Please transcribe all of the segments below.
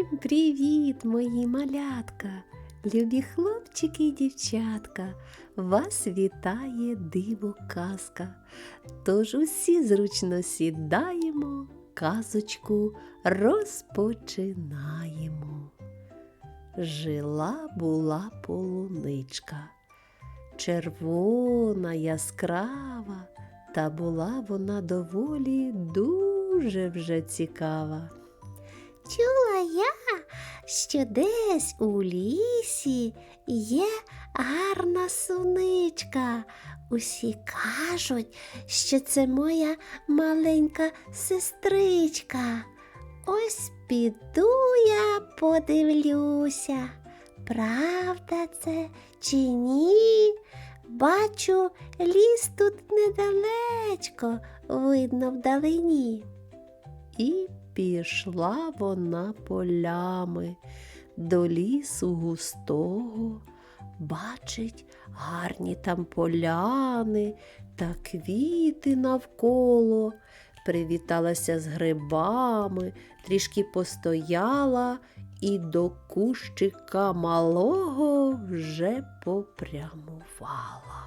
Всім привіт, мої малятка, любі хлопчики і дівчатка, вас вітає диво казка. Тож усі зручно сідаємо, казочку розпочинаємо. Жила була полуничка, червона, яскрава, та була вона доволі дуже вже цікава. Чула я, що десь у лісі є гарна суничка. Усі кажуть, що це моя маленька сестричка. Ось піду я подивлюся, правда це чи ні? Бачу, ліс тут недалечко, видно вдалині. І пішла вона полями до лісу густого, бачить гарні там поляни та квіти навколо, привіталася з грибами, трішки постояла і до кущика малого вже попрямувала.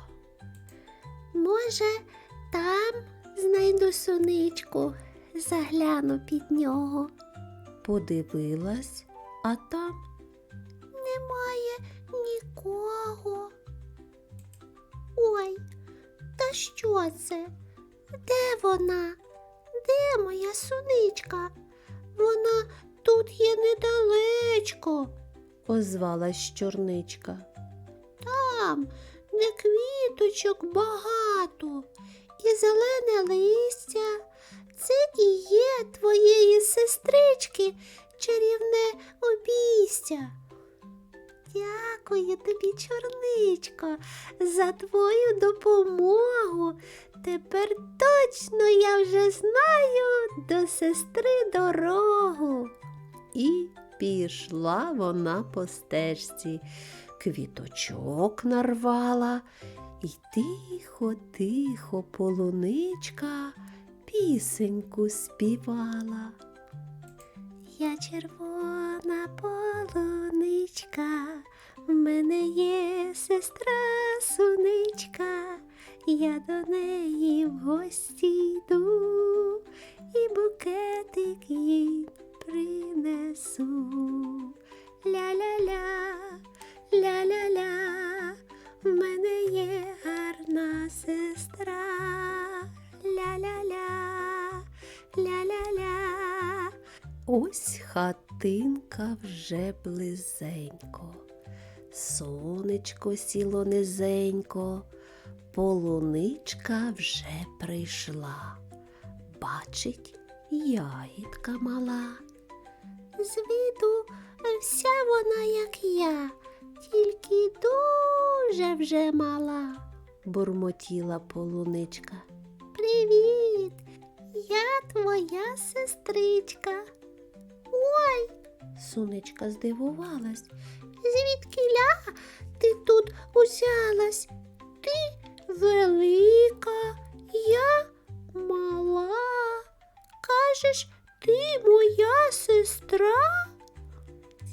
Може, там знайду суничку, загляну під нього. Подивилась, а там Немає нікого. Ой, та що це? Де вона? Де моя суничка? Вона тут є недалечко, озвалась чорничка. там, де квіточок багато, і зелене листя. За твою допомогу. Тепер точно я вже знаю до сестри дорогу. І пішла вона по стежці, квіточок нарвала, і тихо, тихо полуничка пісеньку співала. Я червона полуничка, в мене є сестра суничка, я до неї в гості йду і букетик їй принесу. Ля-ля-ля, ля-ля-ля, в мене є гарна сестра. Ля-ля-ля, ля-ля-ля. Ось хатинка вже близенько, сонечко сіло низенько, полуничка вже прийшла. Бачить, ягідка мала. З виду вся вона, як я, тільки дуже вже мала. бурмотіла полуничка. Привіт, я твоя сестричка. Ой, Сонечка здивувалась. Звідкиля ти тут узялась? Ти велика, я мала. Кажеш, ти моя сестра?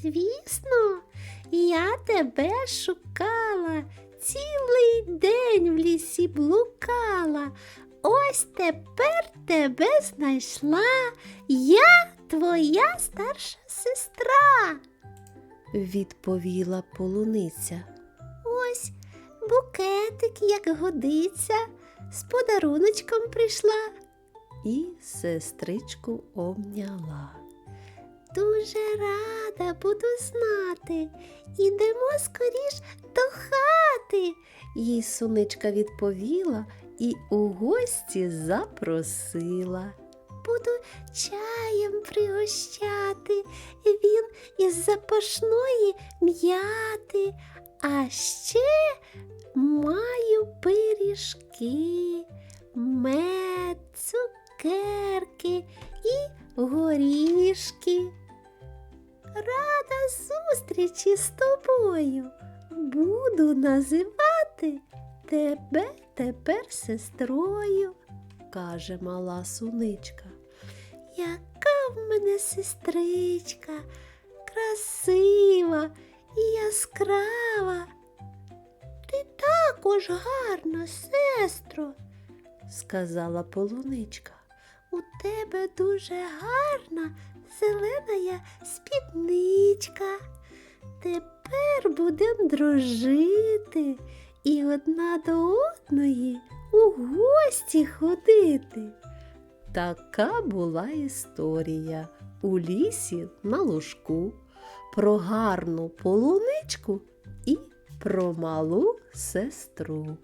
Звісно, я тебе шукала, цілий день в лісі блукала. Ось тепер тебе знайшла. Я твоя старша сестра. Відповіла полуниця. Ось букетик, як годиться, з подаруночком прийшла. і сестричку обняла. Дуже рада буду знати. Ідемо скоріш до хати. Їй сонечка відповіла і у гості запросила. Буду чаєм пригощати. Він із запашної м'яти. А ще маю пиріжки, мед, цукерки і горішки. Рада зустрічі з тобою. Буду називати тебе тепер сестрою. Каже мала суничка. Яка в мене сестричка, красива і яскрава. Ти також гарна, сестро, сказала полуничка. у тебе дуже гарна зелена спідничка. Тепер будем дружити і одна до одної у гості ходити. Така була історія у лісі на лужку про гарну полуничку і про малу сестру.